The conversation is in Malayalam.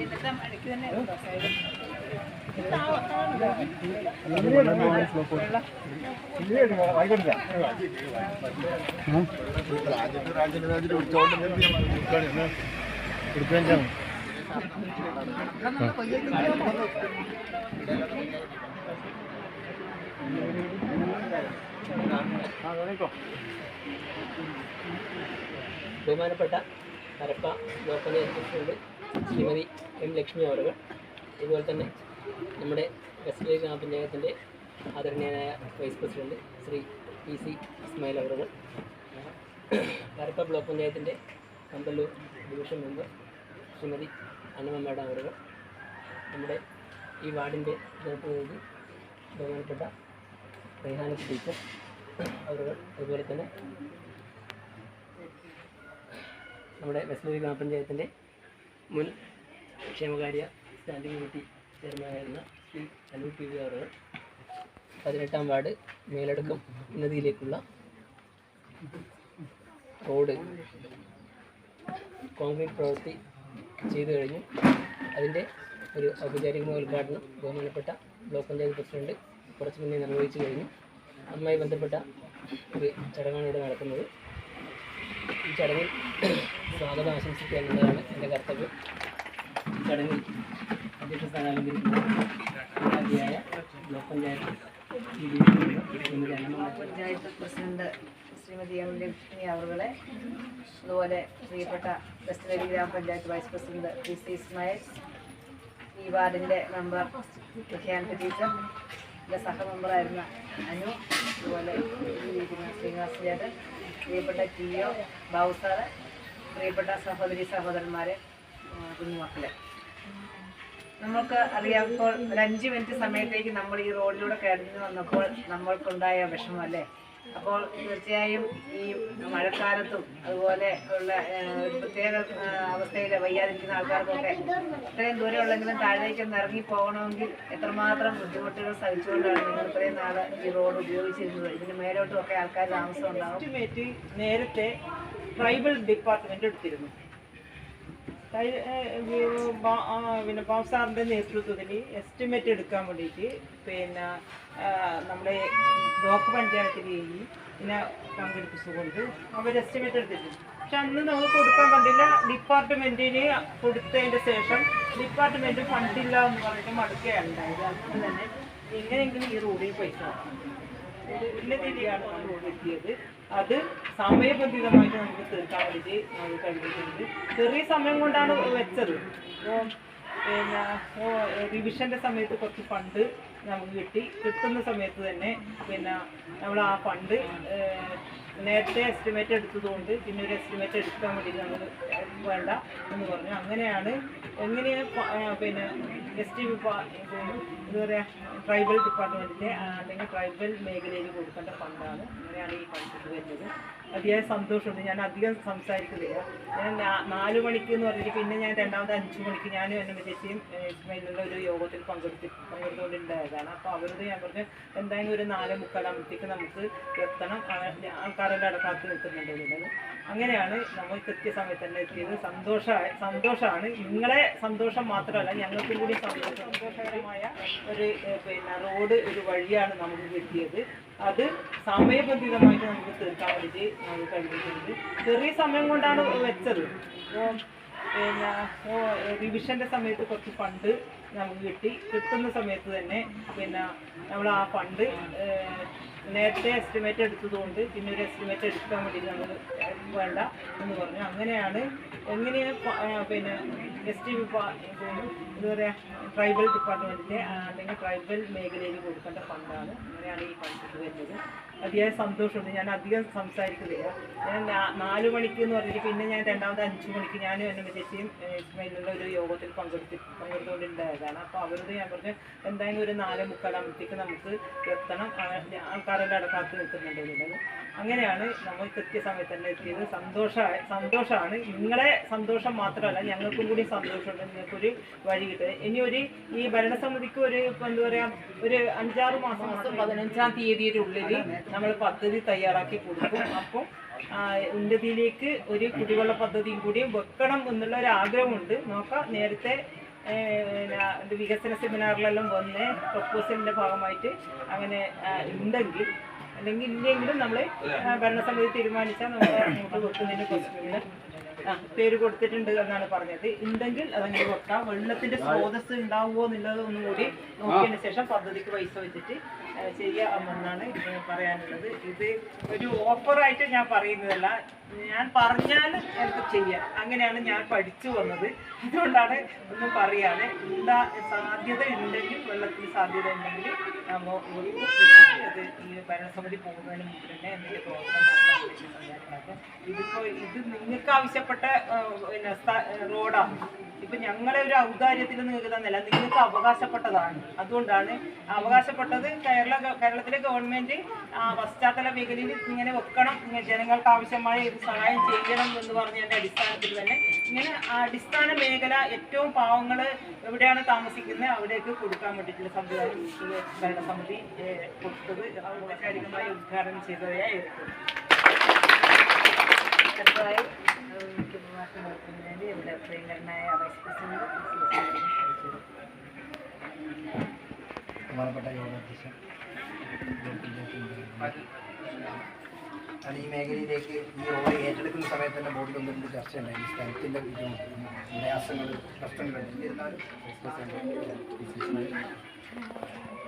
ഇന്നത്തെ മഴയ്ക്ക് തന്നെ ബഹുമാനപ്പെട്ട Karappa local president Shrimati M Lakshmi അവരുകൾ ഇതുപോലെ തന്നെ നമ്മുടെ വെസ്റ്റ് ഗ്രാമപഞ്ചായത്തിന്റെ ആദരണീയനായ vice president Shri P C Ismail അവറുകൾ കരപ്പ ബ്ലോക്ക് പഞ്ചായത്തിന്റെ Kambalur division member Shrimati Annamma madam അവറുകൾ നമ്മുടെ ഈ വാർഡിന്റെ ജനപ്രതിനിധി ബഹുമാനപ്പെട്ട റെഹാന ടീച്ചർ അവറുകൾ അതുപോലെ തന്നെ നമ്മുടെ വെസ്റ്റ് ഗ്രാമപഞ്ചായത്തിന്റെ മുൻ ക്ഷേമകാര്യ സ്റ്റാൻഡിംഗ് കമ്മിറ്റി ചെയർമാനായിരുന്ന ശ്രീ അനു ടി വി അവർ പതിനെട്ടാം വാർഡ് മേലടക്കം ഉന്നതിയിലേക്കുള്ള റോഡ് കോൺക്രീറ്റ് പ്രവൃത്തി ചെയ്തു കഴിഞ്ഞു. അതിന്റെ ഒരു ഔപചാരികമായ ഉദ്ഘാടനം ബഹുമാനപ്പെട്ട ബ്ലോക്ക് പഞ്ചായത്ത് പ്രസിഡന്റ് കുറച്ച് മുന്നേ നിർവഹിച്ചു കഴിഞ്ഞു. അതുമായി ബന്ധപ്പെട്ട ഒരു ചടങ്ങാണ് ഇവിടെ നടക്കുന്നത്. ഈ ചടങ്ങിൽ സ്വാഗതം ആശംസിക്കുക എന്നുള്ളതാണ് എന്റെ കർത്തവ്യം. ചടങ്ങിൽ അധ്യക്ഷ സ്ഥാനം അലങ്കരിക്കുന്ന ആദ്യമായ block panchayat panchayat president Shrimati M Lakshmi അവറുകളെ അതുപോലെ പ്രിയപ്പെട്ട വെസ്റ്റ് വേലി ഗ്രാമപഞ്ചായത്ത് vice president P C Ismail ഈ വാർഡിന്റെ മെമ്പർ ഖ്യാൻപ ടീച്ചർ എന്റെ സഹമെമ്പറായിരുന്ന അനു അതുപോലെ ശ്രീനിവാസ് ചേട്ടൻ പ്രിയപ്പെട്ട ടി ഒ ബാബു സാറ് പ്രിയപ്പെട്ട സഹോദരി സഹോദരന്മാരെ കുഞ്ഞുമക്കളെ. നമുക്ക് അറിയാം ഇപ്പോൾ ഒരു അഞ്ച് മിനിറ്റ് സമയത്തേക്ക് നമ്മൾ ഈ റോഡിലൂടെ കടന്നു വന്നപ്പോൾ നമ്മൾക്കുണ്ടായ വിഷമം അല്ലേ അപ്പോൾ തീർച്ചയായും ഈ മഴക്കാലത്തും അതുപോലെ ഉള്ള പ്രത്യേക അവസ്ഥയിൽ വയ്യാതിരിക്കുന്ന ആൾക്കാർക്കൊക്കെ ഇത്രയും ദൂരമുള്ളെങ്കിലും താഴേക്ക് ഒന്ന് ഇറങ്ങി പോകണമെങ്കിൽ എത്രമാത്രം ബുദ്ധിമുട്ടുകൾ സഹിച്ചുകൊണ്ടാണ് നിങ്ങൾ ഇത്രയും നാൾ ഈ റോഡ് ഉപയോഗിച്ചിരുന്നത്? ഇതിന് മേലോട്ടും ഒക്കെ ആൾക്കാർ താമസം ഉണ്ടാവും നേരത്തെ ട്രൈബൽ ഡിപ്പാർട്ട്മെന്റ് എടുത്തിരുന്നു. പിന്നെ ബാബു സാറിന്റെ നേതൃത്വത്തിൽ എസ്റ്റിമേറ്റ് എടുക്കാൻ വേണ്ടിയിട്ട് പിന്നെ നമ്മുടെ ബ്ലോക്ക് പഞ്ചായത്തിലെയും പിന്നെ പങ്കെടുപ്പിച്ചുകൊണ്ട് അവർ എസ്റ്റിമേറ്റ് എടുത്തിട്ടുണ്ട്. പക്ഷെ അന്ന് നമ്മൾ കൊടുക്കാൻ കണ്ടില്ല ഡിപ്പാർട്ട്മെന്റിന് കൊടുത്തതിന്റെ ശേഷം ഡിപ്പാർട്ട്മെന്റ് ഫണ്ടില്ല എന്ന് പറഞ്ഞിട്ട് മടുക്കുകയാണ്. ഉണ്ടായത് അതുകൊണ്ട് തന്നെ എങ്ങനെയെങ്കിലും ഈ റോഡിൽ പൈസ അത് സമയബന്ധിതമായിട്ട് നമുക്ക് തീർക്കാൻ വേണ്ടി കഴിഞ്ഞിട്ടുണ്ട്. ചെറിയ സമയം കൊണ്ടാണ് വെച്ചത്. പിന്നെ റിവിഷന്റെ സമയത്ത് കുറച്ച് ഫണ്ട് നമുക്ക് കിട്ടി. കിട്ടുന്ന സമയത്ത് തന്നെ പിന്നെ നമ്മൾ ആ ഫണ്ട് നേരത്തെ എസ്റ്റിമേറ്റ് എടുത്തതുകൊണ്ട് പിന്നെ ഒരു എസ്റ്റിമേറ്റ് എടുക്കാൻ വേണ്ടി നമ്മൾ വേണ്ട എന്ന് പറഞ്ഞു. അങ്ങനെയാണ് എങ്ങനെയാണ് പിന്നെ എസ് ടി എന്താ പറയുക ട്രൈബൽ ഡിപ്പാർട്ട്മെന്റിലെ അല്ലെങ്കിൽ ട്രൈബൽ മേഖലയിൽ കൊടുക്കേണ്ട ഫണ്ടാണ് അങ്ങനെയാണ് ഈ ഫണ്ട് വരുന്നത്. അതിയായ സന്തോഷമുണ്ട്. ഞാൻ അധികം സംസാരിക്കുന്നില്ല. ഞാൻ നാല് മണിക്ക് എന്ന് പറഞ്ഞിട്ട് പിന്നെ ഞാൻ രണ്ടാമത് അഞ്ച് മണിക്ക് ഞാനും എന്റെ ചേച്ചിയും ഇസ്മയിലുള്ള ഒരു യോഗത്തിൽ പങ്കെടുത്ത് പങ്കെടുത്തുകൊണ്ടുണ്ടായതാണ് അപ്പോൾ അവരോട് ഞാൻ പറഞ്ഞു എന്തായാലും ഒരു നാല് മുക്കാലാകുമ്പോഴത്തേക്ക് നമുക്ക് എത്തണം. ആൾക്കാരെല്ലാം അവിടെ കാത്തു നിൽക്കുന്നുണ്ട് എന്നുള്ളത്. അങ്ങനെയാണ് നമ്മൾ കൃത്യസമയത്ത് തന്നെ എത്തിയത്. സന്തോഷമായി സന്തോഷമാണ് നിങ്ങളെ സന്തോഷം മാത്രമല്ല ഞങ്ങൾക്കും കൂടി സന്തോഷം സന്തോഷകരമായ ഒരു പിന്നെ റോഡ് ഒരു വഴിയാണ് നമുക്ക് കിട്ടിയത്. അത് സമയബന്ധിതമായിട്ട് നമുക്ക് തീർക്കാൻ വേണ്ടി കഴിഞ്ഞിട്ടുണ്ട്. ചെറിയ സമയം കൊണ്ടാണ് വെച്ചത്. പിന്നെ റിവിഷന്റെ സമയത്ത് കുറച്ച് ഫണ്ട് നമുക്ക് കിട്ടി. കിട്ടുന്ന സമയത്ത് തന്നെ പിന്നെ നമ്മൾ ആ ഫണ്ട് നേരത്തെ എസ്റ്റിമേറ്റ് എടുത്തതുകൊണ്ട് പിന്നെ ഒരു എസ്റ്റിമേറ്റ് എടുക്കാൻ വേണ്ടി നമ്മൾ വേണ്ട എന്ന് പറഞ്ഞു. അങ്ങനെയാണ് എങ്ങനെയാണ് പിന്നെ എസ് ടി എന്താ പറയുക ട്രൈബൽ ഡിപ്പാർട്ട്മെന്റിന്റെ അല്ലെങ്കിൽ ട്രൈബൽ മേഖലയിൽ കൊടുക്കേണ്ട ഫണ്ടാണ്. അങ്ങനെയാണ് ഈ ഫണ്ട് വരുന്നത്. അതിയായ സന്തോഷമുണ്ട്. ഞാൻ അധികം സംസാരിക്കുന്നില്ല. ഞാൻ നാല് മണിക്ക് എന്ന് പറഞ്ഞിട്ട് പിന്നെ ഞാൻ രണ്ടാമത് അഞ്ച് മണിക്ക് ഞാനും എന്റെ ചേച്ചിയും ഇസ്മയിലുള്ള ഒരു യോഗത്തിൽ പങ്കെടുത്ത് പങ്കെടുത്തുകൊണ്ടുണ്ടായതാണ് അപ്പോൾ അവരോട് ഞാൻ പറഞ്ഞു എന്തായാലും ഒരു നാല് മുക്കാലാകുമ്പോഴത്തേക്ക് നമുക്ക് എത്തണം. ആൾക്കാരെല്ലാം അവിടെ കാത്തു നിൽക്കുന്നുണ്ട് എന്നുള്ളത്. അങ്ങനെയാണ് നമ്മൾ കൃത്യസമയത്ത് തന്നെ എത്തിയത്. സന്തോഷമായി സന്തോഷമാണ് നിങ്ങളെ സന്തോഷം മാത്രമല്ല ഞങ്ങൾക്കും കൂടി സന്തോഷമുണ്ട്. നിങ്ങൾക്കൊരു വഴി കിട്ടുക ഇനി ഒരു ഈ ഭരണസമിതിക്ക് ഒരു എന്താ പറയുക ഒരു അഞ്ചാറ് മാസം പതിനഞ്ചാം തീയതിയുടെ ഉള്ളിൽ നമ്മൾ പദ്ധതി തയ്യാറാക്കി കൊടുക്കും. അപ്പോൾ ഉന്നതിയിലേക്ക് ഒരു കുടിവെള്ള പദ്ധതിയും കൂടി വെക്കണം എന്നുള്ള ഒരു ആഗ്രഹമുണ്ട് നോക്കാം നേരത്തെ വികസന സെമിനാറിലെല്ലാം വന്ന് പ്രപ്പോസലിന്റെ ഭാഗമായിട്ട് അങ്ങനെ ഉണ്ടെങ്കിൽ അല്ലെങ്കിൽ ഇല്ലെങ്കിലും നമ്മൾ ഭരണസമിതി തീരുമാനിച്ചാൽ നമ്മൾ അങ്ങോട്ട് വെക്കുന്നതിന് പ്രശ്നമില്ല പേര് കൊടുത്തിട്ടുണ്ട് എന്നാണ് പറഞ്ഞത്. ഉണ്ടെങ്കിൽ അതങ്ങനെ കൊടുക്കാം വെള്ളത്തിന്റെ സ്രോതസ് ഉണ്ടാവുമോ എന്നുള്ളത് ഒന്നും കൂടി നോക്കിയതിന് ശേഷം പദ്ധതിക്ക് പൈസ വെച്ചിട്ട് ചെയ്യാമെന്നാണ് പറയാനുള്ളത്. ഇത് ഒരു ഓഫറായിട്ട് ഞാൻ പറയുന്നതല്ല. ഞാൻ പറഞ്ഞാൽ എനിക്ക് ചെയ്യാം. അങ്ങനെയാണ് ഞാൻ പഠിച്ചു വന്നത്. അതുകൊണ്ടാണ് ഒന്ന് പറയാതെ എന്താ സാധ്യത ഉണ്ടെങ്കിൽ വെള്ളത്തിന് സാധ്യത ഉണ്ടെങ്കിൽ നമ്മൾ അത് ഈ ഭരണസമിതി പോകുന്നതിന് മുമ്പ് തന്നെ എന്തെങ്കിലും പ്രോഗ്രാം ഇതിപ്പോൾ ഇത് നിങ്ങൾക്ക് ആവശ്യപ്പെട്ട ആ, പിന്നെ റോഡാണ് ഇപ്പൊ ഞങ്ങളെ ഒരു ഔദാര്യത്തിൽ നിങ്ങൾക്ക് തന്നല്ല നിങ്ങൾക്ക് അവകാശപ്പെട്ടതാണ്. അതുകൊണ്ടാണ് അവകാശപ്പെട്ടത് കേരള കേരളത്തിലെ ഗവൺമെന്റ് ആ, പശ്ചാത്തല മേഖലയിൽ ഇങ്ങനെ വെക്കണം ജനങ്ങൾക്ക് ആവശ്യമായ ഇത് സഹായം ചെയ്യണം എന്ന് പറഞ്ഞതിന്റെ അടിസ്ഥാനത്തിൽ തന്നെ ഇങ്ങനെ അടിസ്ഥാന മേഖല ഏറ്റവും പാവങ്ങൾ എവിടെയാണ് താമസിക്കുന്നത് അവിടേക്ക് കൊടുക്കാൻ വേണ്ടിയിട്ടുള്ള സംവിധാനം ഭരണസമിതി കൊടുത്തത് ഔപചാരികമായി ഉദ്ഘാടനം ചെയ്തതായി നടത്തുന്നതിന് ഇവിടെ പ്രിയങ്കരനായ ഈ മേഖലയിലേക്ക് ഈ ഓരോ ഏറ്റെടുക്കുന്ന സമയത്ത് തന്നെ ബോർഡിൽ ഒന്നും ചർച്ചയുണ്ടായി സ്ഥലത്തിന്റെ പ്രയാസങ്ങൾ പ്രശ്നങ്ങൾ എന്നിരുന്നാലും